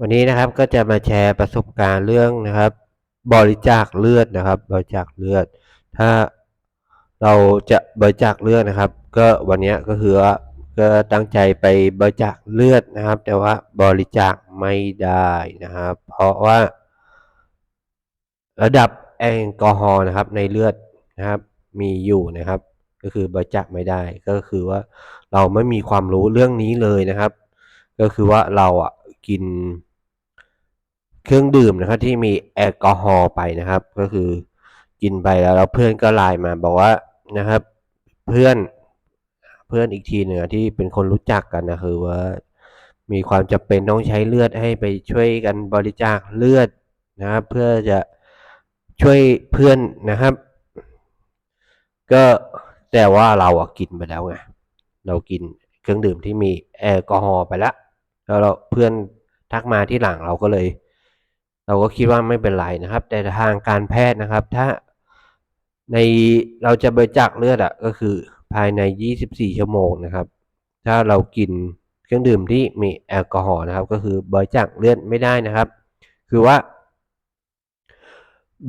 วันนี้นะครับก็จะมาแชร์ประสบการณ์เรื่องนะครับ บริจาคเลือดนะครับ บริจาคเลือด ถ้าเราจะบริจาคเลือดนะครับ ก็วันนี้ก็คือว่าก็ตั้งใจไปบริจาคเลือดนะครับ แต่ว่าบริจาคไม่ได้นะครับ เพราะว่า ระดับแอลกอฮอล์นะครับ ในเลือดนะครับ มีอยู่นะครับ ก็คือบริจาคไม่ได้ก็คือว่าเราไม่มีความรู้เรื่องนี้เลยนะครับ ก็คือว่าเราอะกิน เครื่องดื่มนะครับที่มีแอลกอฮอล์ไปนะครับ ก็คือกินไปแล้วแล้วเพื่อนก็ไลน์มาบอกว่านะครับ เพื่อนเพื่อนอีกทีหนึ่งที่เป็นคนรู้จักกันนะคือว่ามีความจำเป็นต้องใช้เลือดให้ไปช่วยกันบริจาคเลือดนะครับ เพื่อจะช่วยเพื่อนนะครับ ก็แต่ว่าเราอะกินไปแล้วไงเรากินเครื่องดื่มที่มีแอลกอฮอล์ไปแล้วแล้วเราเพื่อนทักมาที่หลังเราก็เลย เราก็คิดว่าไม่เป็นไรนะครับ แต่ทางการแพทย์นะครับ ถ้าในเราจะบริจาคเลือดอะก็คือภายใน 24 ชั่วโมงนะครับ ถ้าเรากินเครื่องดื่มที่มีแอลกอฮอล์นะครับ ก็คือบริจาคเลือดไม่ได้นะครับ คือว่า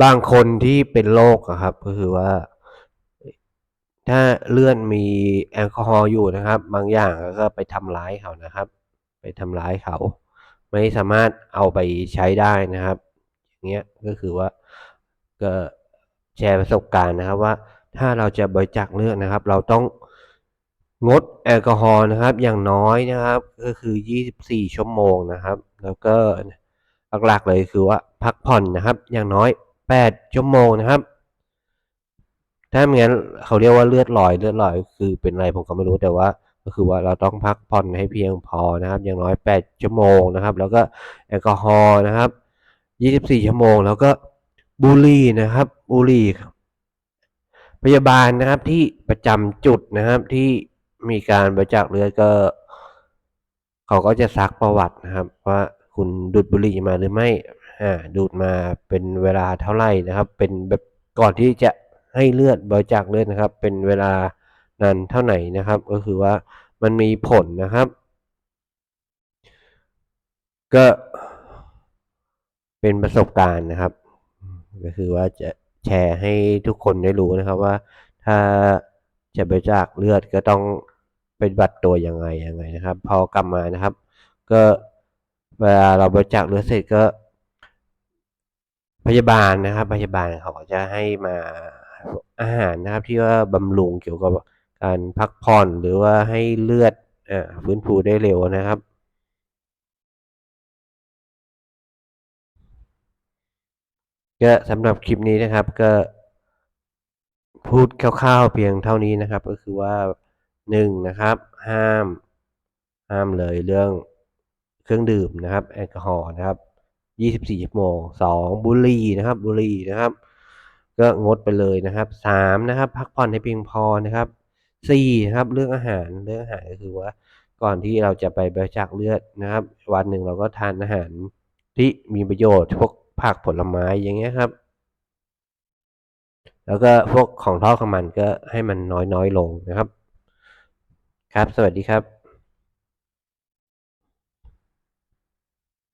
บางคนที่เป็นโรคอะครับ ก็คือว่า ถ้าเลือดมีแอลกอฮอล์อยู่นะครับ บางอย่างก็ไปทำร้ายเขานะครับ ไปทำร้ายเขา ไม่สามารถเอาไปใช้ได้นะครับ อย่างเงี้ยก็คือว่าก็แชร์ประสบการณ์นะครับว่าถ้าเราจะบริจาคเลือดนะครับ เราต้องงดแอลกอฮอล์นะครับ อย่างน้อยนะครับ ก็คือ 24 ชั่วโมงนะครับ แล้วก็หลักๆเลยคือว่าพักผ่อนนะครับ อย่างน้อย 8 ชั่วโมงนะครับ ถ้าไม่งั้นเขาเรียกว่าเลือดลอยเลือดลอยคือเป็นอะไรผมก็ไม่รู้แต่ว่า ก็คือว่าเราต้องพักผ่อนให้เพียงพอนะครับ อย่างน้อย 8 ชั่วโมงนะครับ แล้วก็แอลกอฮอล์นะครับ 24 ชั่วโมง แล้วก็บุหรี่นะครับบุหรี่พยาบาลนะครับที่ประจำจุดนะครับที่มีการบริจาคเลือดก็ เขาก็จะซักประวัตินะครับ ว่าคุณดูดบุหรี่มาหรือไม่อ่าดูดมาเป็นเวลาเท่าไหร่นะครับ เป็นแบบก่อนที่จะให้เลือดบริจาคเลือดนะครับ เป็นเวลา นานเท่าไหร่นะครับ ก็คือว่ามันมีผลนะครับ ก็เป็นประสบการณ์นะครับ ก็คือว่าจะแชร์ให้ทุกคนได้รู้นะครับว่าถ้าจะบริจาคเลือดก็ต้องเปฏิบัติตัวยังไงยังไงนะครับ พอกลับมานะครับ ก็เวลาเราบริจาคเลือดเสร็จก็ พยาบาลนะครับ พยาบาลเขาจะให้มาอาหารนะครับ ที่ว่าบำรุงเกี่ยวกับ การพักผ่อนหรือว่าให้เลือดฟื้นฟูได้เร็วนะครับก็สำหรับคลิปนี้นะครับก็พูดคร่าวๆเพียงเท่านี้นะครับ ก็คือว่าหนึ่งนะครับ ห้ามห้ามเลยเรื่องเครื่องดื่มนะครับ แอลกอฮอล์นะครับ 24 ชั่วโมงสองบุหรี่นะครับบุหรี่นะครับ ก็งดไปเลยนะครับสามนะครับ พักผ่อนให้เพียงพอนะครับ สี่นะครับเรื่องอาหารเรื่องอาหารก็คือว่าก่อนที่เราจะไปบริจาคเลือดนะครับ วันหนึ่งเราก็ทานอาหารที่มีประโยชน์พวกผักผลไม้อย่างเงี้ยครับ แล้วก็พวกของทอดของมันก็ให้มันน้อยๆลงนะครับ ครับ สวัสดีครับ